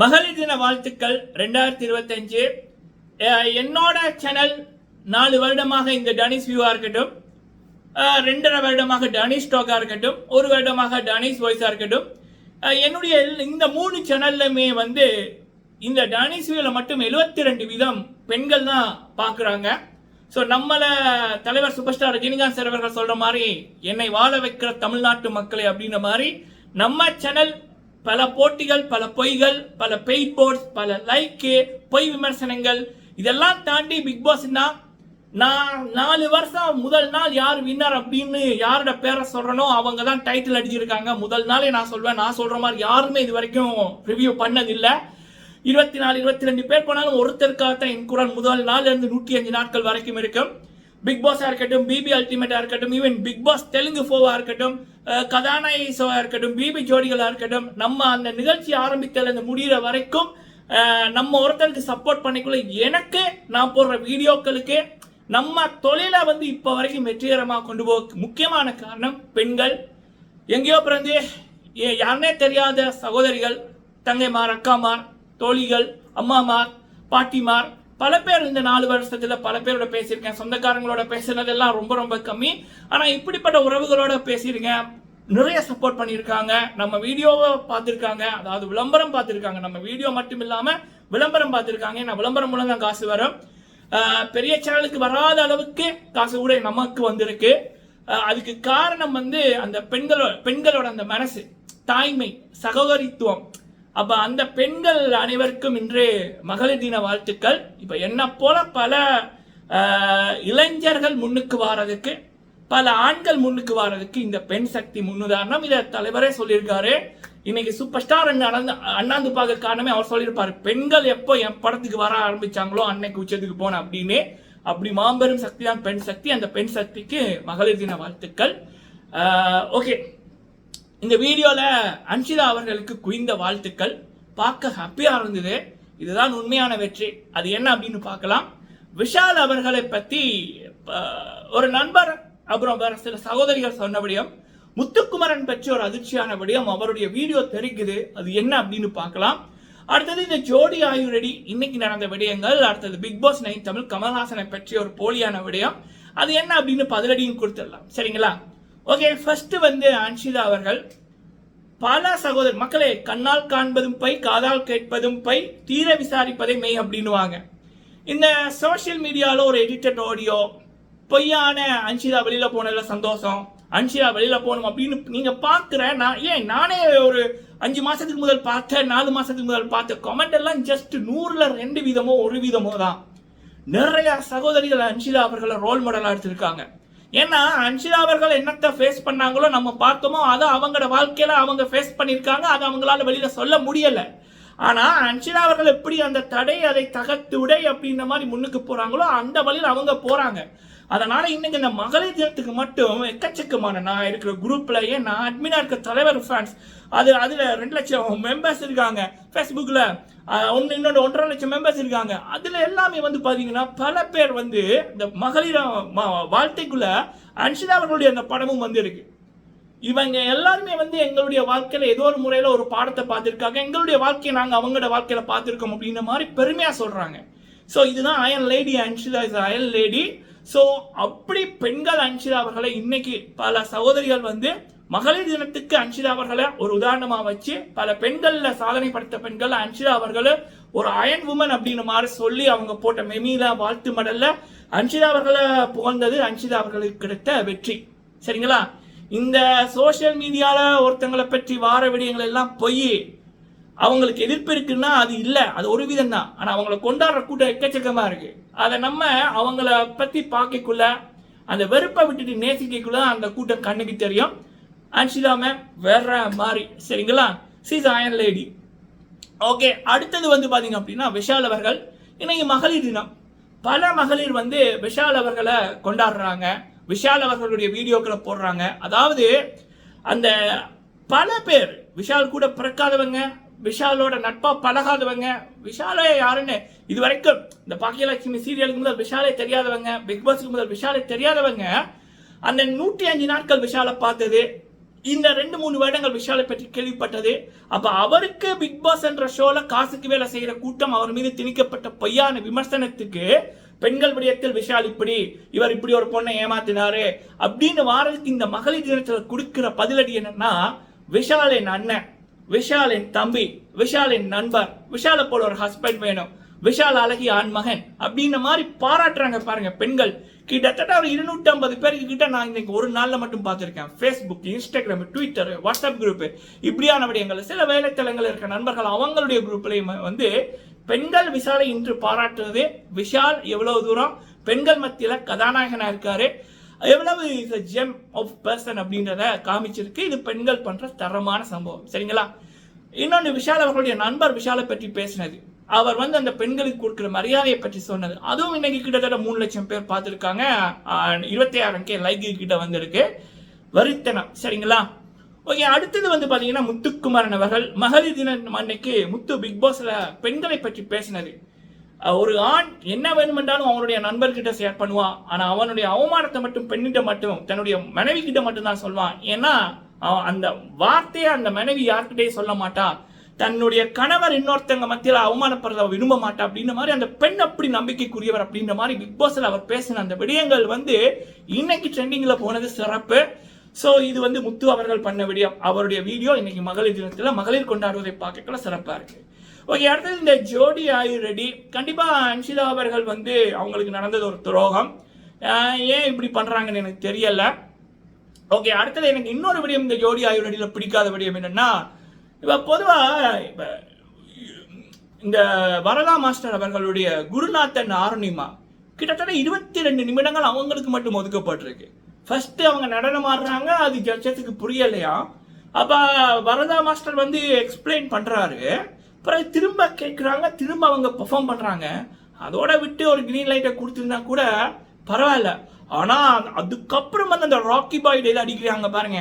மகளிர் தின வாழ்த்துக்கள் ரெண்டாயிரத்தி இருபத்தஞ்சு என்னோட சேனல் நாலு வருடமாக இந்த டனிஸ் வியூவாக இருக்கட்டும். ரெண்டரை வருடமாக டனிஸ் டாக்கா இருக்கட்டும். ஒரு வருடமாக டனிஸ் வாய்ஸாக இருக்கட்டும். என்னுடைய இந்த மூணு சேனல்லுமே வந்து இந்த டனிஸ் வியூவில் மட்டும் 72 ரெண்டு வீதம் பெண்கள் தான் பார்க்குறாங்க ஸோ நம்மளை தலைவர் சூப்பர் ஸ்டார் ரஜினிகாந்த் சார் அவர்கள் சொல்கிற மாதிரி என்னை வாழ வைக்கிற தமிழ்நாட்டு மக்களை அப்படின்ற மாதிரி நம்ம சேனல் பல போட்டிகள் பல பொய்கள் பல பெய்ட் போர்ட்ஸ் பல லைக்கு பொய் விமர்சனங்கள். இதெல்லாம் தாண்டி பிக் பாஸ்னா நான் நாலு வருஷம் முதல் நாள் யார் வின்னர் அப்படின்னு யாரோட பேரை சொல்கிறனோ அவங்க தான் டைட்டில் அடிச்சிருக்காங்க. முதல் நாளே நான் சொல்வேன். நான் சொல்கிற மாதிரி யாருமே இது வரைக்கும் ரிவ்யூ பண்ணதில்லை. இருபத்தி நாலு இருபத்தி ரெண்டு பேர் போனாலும் ஒருத்தருக்காக தான் என் குரல் முதல் நாள்லேருந்து நூற்றி அஞ்சு நாட்கள் வரைக்கும் இருக்கும். பிக் பாஸாக இருக்கட்டும் பிபி அல்டிமேட்டாக இருக்கட்டும் ஈவன் பிக் பாஸ் தெலுங்கு ஃபோவாக இருக்கட்டும் அஹ், கதாநாயகி இருக்கட்டும் பிபி ஜோடிகளாக இருக்கட்டும் நம்ம அந்த நிகழ்ச்சி ஆரம்பித்தல அந்த முடிகிற வரைக்கும் நம்ம ஒருத்தருக்கு சப்போர்ட் பண்ணிக்குள்ள எனக்கு நான் போடுற வீடியோக்களுக்கு நம்ம தொழிலை வந்து இப்போ வரைக்கும் வெற்றிகரமாக கொண்டு போக முக்கியமான காரணம் பெண்கள். எங்கேயோ பிறந்து ஏ- யாருனே தெரியாத சகோதரிகள் தங்கைமார் அக்காமார் தோழிகள் அம்மாமார் பாட்டிமார் பல பேர் இந்த நாலு வருஷத்துல பல பேரோட பேசியிருக்கேன். சொந்தக்காரங்களோட பேசுனதெல்லாம் ரொம்ப ரொம்ப கம்மி. ஆனா இப்படிப்பட்ட உறவுகளோட பேசியிருக்கேன். நிறைய சப்போர்ட் பண்ணியிருக்காங்க. நம்ம வீடியோவை பார்த்துருக்காங்க. அதாவது விளம்பரம் பார்த்துருக்காங்க. நம்ம வீடியோ மட்டும் இல்லாம விளம்பரம் பார்த்துருக்காங்க. நான் விளம்பரம் மூலம் தான் காசு வரும். ஆஹ் பெரிய சேனலுக்கு வராத அளவுக்கு காசு கூட நமக்கு வந்திருக்கு. அதுக்கு காரணம் வந்து அந்த பெண்களோட பெண்களோட அந்த மனசு தாய்மை சகோதரித்துவம். அப்ப அந்த பெண்கள் அனைவருக்கும் இன்று மகளிர் தின வாழ்த்துக்கள். இப்ப என்ன போல பல இளைஞர்கள் முன்னுக்கு வாரதுக்கு பல ஆண்கள் முன்னுக்கு வாரதுக்கு இந்த பெண் சக்தி முன்னுதாரணம் இதை தலைவரே சொல்லியிருக்காரு. இன்னைக்கு சூப்பர் ஸ்டார் அண்ணாந்து அண்ணாந்து பார்க்க காரணமே அவர் சொல்லியிருப்பாரு. பெண்கள் எப்போ என் படத்துக்கு வர ஆரம்பிச்சாங்களோ அன்னைக்கு உச்சத்துக்கு போனேன் அப்படின்னு. அப்படி மாபெரும் சக்தி தான் பெண் சக்தி. அந்த பெண் சக்திக்கு மகளிர் தின வாழ்த்துக்கள். ஓகே இந்த வீடியோவில் அன்ஷிதா அவர்களுக்கு குவிந்த வாழ்த்துக்கள். பார்க்க ஹாப்பியாக இருந்தது. இதுதான் உண்மையான வெற்றி. அது என்ன அப்படின்னு பார்க்கலாம். விஷால் அவர்களை பற்றி ஒரு நண்பர் அப்புறம் வேற சில சகோதரிகள் சொன்னபடியும் முத்துக்குமரன் பற்றி ஒரு அதிர்ச்சியானபடியும் அவருடைய வீடியோ தெரிக்குது. அது என்ன அப்படின்னு பார்க்கலாம். அடுத்தது இந்த ஜோடி ஆயுரடி இன்னைக்கு நடந்த விடயங்கள். அடுத்தது பிக் பாஸ் நைன் தமிழ் கமல்ஹாசனை பற்றி ஒரு போலியான விடயம். அது என்ன அப்படின்னு பதிலடியும் கொடுத்துடலாம். சரிங்களா? ஓகே ஃபர்ஸ்ட் வந்து அன்ஷிதா அவர்கள் பல சகோதரர் மக்களே கண்ணால் காண்பதும் பை காதால் கேட்பதும் பை தீர விசாரிப்பதை மெய் அப்படின்னுவாங்க. இந்த சோஷியல் மீடியாவில் ஒரு எடிட்டட் ஆடியோ பொய்யான அன்ஷிதா வெளியில் போனதுல சந்தோஷம் அன்ஷிதா வெளியில் போகணும் அப்படின்னு நீங்கள் பார்க்குற நான் ஏன் நானே ஒரு அஞ்சு மாதத்துக்கு முதல் பார்த்த நாலு மாதத்துக்கு முதல் பார்த்த கமெண்ட் எல்லாம் ஜஸ்ட் நூறில் ரெண்டு வீதமோ ஒரு வீதமோ தான். நிறைய சகோதரிகள் அன்ஷிதா அவர்களை ரோல் மாடலாக எடுத்திருக்காங்க. ஏன்னா அன்ஷிதா அவர்கள் என்னத்தை ஃபேஸ் பண்ணாங்களோ நம்ம பார்த்தோமோ அதை அவங்களோட வாழ்க்கையில அவங்க ஃபேஸ் பண்ணியிருக்காங்க அதை அவங்களால வெளியில சொல்ல முடியலை. ஆனால் அன்ஷிதா அவர்கள் எப்படி அந்த தடை அதை தகர்த்து உடை அப்படின்ற மாதிரி முன்னுக்கு போகிறாங்களோ அந்த வழியில் அவங்க போகிறாங்க அதனால இன்னைக்கு இந்த மகளிர் தினத்துக்கு மட்டும் எக்கச்சக்கமான நான் இருக்கிற குரூப்பில் ஏன் நான் அட்மினா இருக்க தலைவர் ஃபேன்ஸ் அது அதுல ரெண்டு லட்சம் மெம்பர்ஸ் இருக்காங்க. ஃபேஸ்புக்ல ஒன்று இன்னொன்று ஒன்றரை லட்சம் மெம்பர்ஸ் இருக்காங்க. அதுல எல்லாமே வந்து பாத்தீங்கன்னா பல பேர் வந்து இந்த மகளிர் வாழ்க்கைக்குள்ளே வாழ்த்தைக்குள்ள அன்ஷிதா அவர்களுடைய அந்த படமும் வந்து இருக்கு. இவங்க எல்லாருமே வந்து எங்களுடைய வாழ்க்கையில ஏதோ ஒரு முறையில ஒரு பாடத்தை பார்த்துருக்காங்க. எங்களுடைய வாழ்க்கையை நாங்க அவங்களோட வாழ்க்கையில பார்த்துருக்கோம் அப்படின்ற மாதிரி பெருமையா சொல்றாங்க. ஸோ இதுதான் iron lady Anshitha is iron lady so அப்படி பெண்கள் அன்ஷிதா அவர்களை இன்னைக்கு பல சகோதரிகள் வந்து மகளிர் தினத்துக்கு அன்ஷிதா அவர்களை ஒரு உதாரணமாக வச்சு பல பெண்களில் சாதனை படைத்த பெண்கள் அன்ஷிதா அவர்களை ஒரு அயன் உமன் அப்படின்னு மாதிரி சொல்லி அவங்க போட்ட மெமியில வாழ்த்து மடல்ல அன்ஷிதா அவர்களை புகழ்ந்தது அன்ஷிதா அவர்களுக்கு கிடைத்த வெற்றி. சரிங்களா? இந்த சோஷியல் மீடியாவில் ஒருத்தங்களை பற்றி வார விடயங்கள் எல்லாம் பொய். அவங்களுக்கு எதிர்ப்பு இருக்குன்னா அது இல்லை அது ஒரு விதம் தான் ஆனால் அவங்கள கொண்டாடுற கூட்டம் எக்கச்சக்கமாக இருக்கு. அதை நம்ம அவங்கள பற்றி பார்க்கக்குள்ள அந்த வெறுப்பை விட்டுட்டு நேசிக்கக்குள்ள அந்த கூட்டம் கண்ணுக்கு தெரியும். அன்ஷிதா மேம் வேற மாதிரி. சரிங்களா? சீஸ் அயன் லேடி ஓகே அடுத்தது வந்து பார்த்தீங்க அப்படின்னா விஷால் அவர்கள் இன்னைக்கு மகளிர் தினம். பல மகளிர் வந்து விஷால் அவர்களை கொண்டாடுறாங்க. விஷால் அவர்களுடைய வீடியோக்களை போடுறாங்க. அதாவது அந்த பல பேர் விஷால் கூட பிறக்காதவங்க விஷாலோட நட்பா பழகாதவங்க விஷாலே யாருன்னு இது வரைக்கும் இந்த பாக்கியலட்சுமி சீரியலுக்கு முதல் விஷாலே தெரியாதவங்க பிக் பாஸ்க்கு முதல் விஷாலே தெரியாதவங்க அந்த நூற்றி அஞ்சு நாட்கள் விஷாலை பார்த்தது இந்த ரெண்டு மூணு வருடங்கள் விஷாலை பற்றி கேள்விப்பட்டது அப்ப அவருக்கு பிக் பாஸ் என்ற ஷோல காசுக்கு வேலை செய்யற கூட்டம் அவர் மீது திணிக்கப்பட்ட பொய்யான விமர்சனத்துக்கு பெண்கள் விடயத்தில் விஷால் இப்படி இவர் இப்படி ஒரு பொண்ணை ஏமாத்தினாரு அப்படின்னு வாரத்துக்கு இந்த மகளிர் தினத்தில் கொடுக்கிற பதிலடி என்னன்னா விஷால் என் அண்ணன் விஷால் என் தம்பி விஷால் என் நண்பர் விஷாலை போல ஒரு ஹஸ்பண்ட் வேணும் விஷால் அழகி ஆண்மகன் அப்படின்ற மாதிரி பாராட்டுறாங்க பாருங்க பெண்கள். கிட்டத்தட்ட ஒரு இருநூற்றி ஐம்பது பேருக்கு கிட்ட நான் இன்னைக்கு ஒரு நாளில் மட்டும் பார்த்துருக்கேன். Facebook Instagram Twitter WhatsApp group இப்படியான விடயங்கள். சில வேலைத்தலங்கள் இருக்க நண்பர்கள் அவங்களுடைய குரூப்லேயும் வந்து பெண்கள் விஷாலை இன்று பாராட்டுறது விஷால் எவ்வளவு தூரம்? பெண்கள் மத்தியில் கதாநாயகனாக இருக்காரு. எவ்வளவு இஸ் ஜெம் ஆஃப் பர்சன் அப்படின்றத காமிச்சிருக்கு. இது பெண்கள் பண்ற தரமான சம்பவம். சரிங்களா? இன்னொன்று விஷால் அவர்களுடைய நண்பர் விஷாலை பற்றி பேசினது. அவர் வந்து அந்த பெண்களுக்கு கொடுக்குற மரியாதையை பற்றி சொன்னது. அதுவும் இன்னைக்கு கிட்டத்தட்ட மூணு லட்சம் பேர் பார்த்துருக்காங்க. இருபத்தி ஆயிரம் கே லைக்கு கிட்ட வந்திருக்கு. வருத்தனம். சரிங்களா? ஓகே அடுத்தது வந்து பார்த்தீங்கன்னா முத்துக்குமாரன் அவர்கள். மகளிர் தினம் அன்னைக்கு முத்து பிக் பாஸில் பெண்களை பற்றி பேசினது. ஒரு ஆண் என்ன வேணுமென்றாலும் அவனுடைய நண்பர்கிட்ட ஷேர் பண்ணுவான் ஆனால் அவனுடைய அவமானத்தை மட்டும் பெண்ணிட்ட மட்டும் தன்னுடைய மனைவி கிட்ட மட்டும் தான் சொல்வான். ஏன்னா அவன் அந்த வார்த்தையை அந்த மனைவி யார்கிட்டயே சொல்ல மாட்டா. தன்னுடைய கணவர் இன்னொருத்தங்க மத்தியில் அவமானப்படுறத விரும்ப மாட்டா. அப்படின்ற மாதிரி அந்த பெண் அப்படி நம்பிக்கைக்குரியவர் அப்படின்ற மாதிரி பிக் பாஸில் அவர் பேசின அந்த விடயங்கள் வந்து இன்னைக்கு ட்ரெண்டிங்கில் போனது சிறப்பு. ஸோ இது வந்து முத்து அவர்கள் பண்ண விடியம் அவருடைய வீடியோ இன்னைக்கு மகளிர் தினத்தில் மகளிர் கொண்டாடுவதை பார்க்கல சிறப்பாக இருக்கு. ஓகே அடுத்தது இந்த ஜோடி ஆயு ரெடி. கண்டிப்பாக அன்ஷிதா அவர்கள் வந்து அவங்களுக்கு நடந்தது ஒரு துரோகம். ஏன் இப்படி பண்ணுறாங்கன்னு எனக்கு தெரியல. ஓகே அடுத்தது எனக்கு இன்னொரு விடியம் இந்த ஜோடி ஆயு ரெடியில் பிடிக்காத விடியம் என்னென்னா இப்போ பொதுவாக இப்போ இந்த வரலா மாஸ்டர் அவர்களுடைய குருநாதன் ஆரணிமா கிட்டத்தட்ட இருபத்தி ரெண்டு நிமிடங்கள் அவங்களுக்கு மட்டும் ஒதுக்கப்பட்டிருக்கு. ஃபர்ஸ்ட் அவங்க நடனம் ஆடுறாங்க அது ஜட்ஜத்துக்கு புரியலையா? அப்ப வரதா மாஸ்டர் வந்து எக்ஸ்பிளைன் பண்றாரு. பிறகு திரும்ப கேட்குறாங்க திரும்ப அவங்க பெர்ஃபார்ம் பண்றாங்க. அதோட விட்டு ஒரு கிரீன் லைட்டை கொடுத்துருந்தா கூட பரவாயில்ல. ஆனா அதுக்கப்புறம் வந்து அந்த ராக்கி பாய் டெய்லி அடிக்கிறாங்க பாருங்க.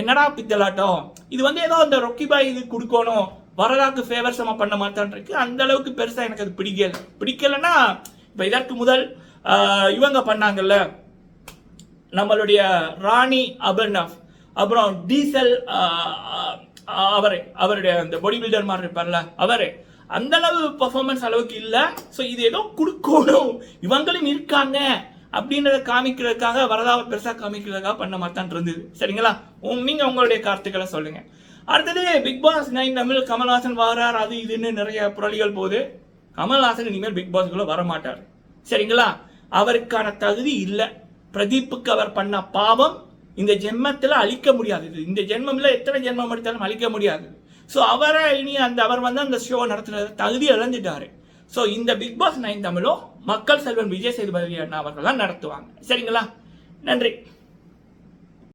என்னடா பித்தலாட்டம்? இது வந்து ஏதோ அந்த ராக்கி பாய் இது கொடுக்கணும். வரலாக்கு ஃபேவர் சம பண்ண மாட்டான் இருக்கு. அந்த அளவுக்கு பெருசா எனக்கு அது பிடிக்கல. பிடிக்கலன்னா இப்ப இதற்கு முதல் இவங்க பண்ணாங்கல்ல. நம்மளுடைய ராணி அபர்னஃப் அப்புறம் டீசல் அவர் அவருடைய அந்த பாடி பில்டர் மாதிரி இருப்பார்ல அவரே. அந்த அளவு பர்ஃபார்மன்ஸ் அளவுக்கு இல்லை. ஸோ இது ஏதோ கொடுக்கணும். இவங்களும் இருக்காங்க அப்படின்றத காமிக்கிறதுக்காக வரதாவை பெருசாக காமிக்கிறதுக்காக பண்ண மாதிரி தான் இருந்தது. சரிங்களா? நீங்கள் உங்களுடைய கருத்துக்களை சொல்லுங்க. அடுத்தது Bigg Boss nine Tamil Kamal Haasan வாரார் அது இதுன்னு நிறைய புரளிகள் போகுது. கமல்ஹாசன் இனிமேல் பிக் பாஸ்குள்ளே வர மாட்டார் சரிங்களா? அவருக்கான தகுதி இல்லை. பிரதீப்புக்கு அவர் பண்ண பாவம் இந்த ஜென்மத்தில் அழிக்க முடியாது. இது இந்த ஜென்மம்ல எத்தனை ஜென்மம் எடுத்தாலும் அழிக்க முடியாது. ஸோ அவரை இனி அந்த அவர் வந்து அந்த ஷோ நடத்துறது தகுதி இழந்துட்டார். ஸோ இந்த பிக் பாஸ் நைன் தமிழும் மக்கள் செல்வன் விஜய் சேதுபதி அண்ணா அவர்கள் தான் நடத்துவாங்க. சரிங்களா? நன்றி.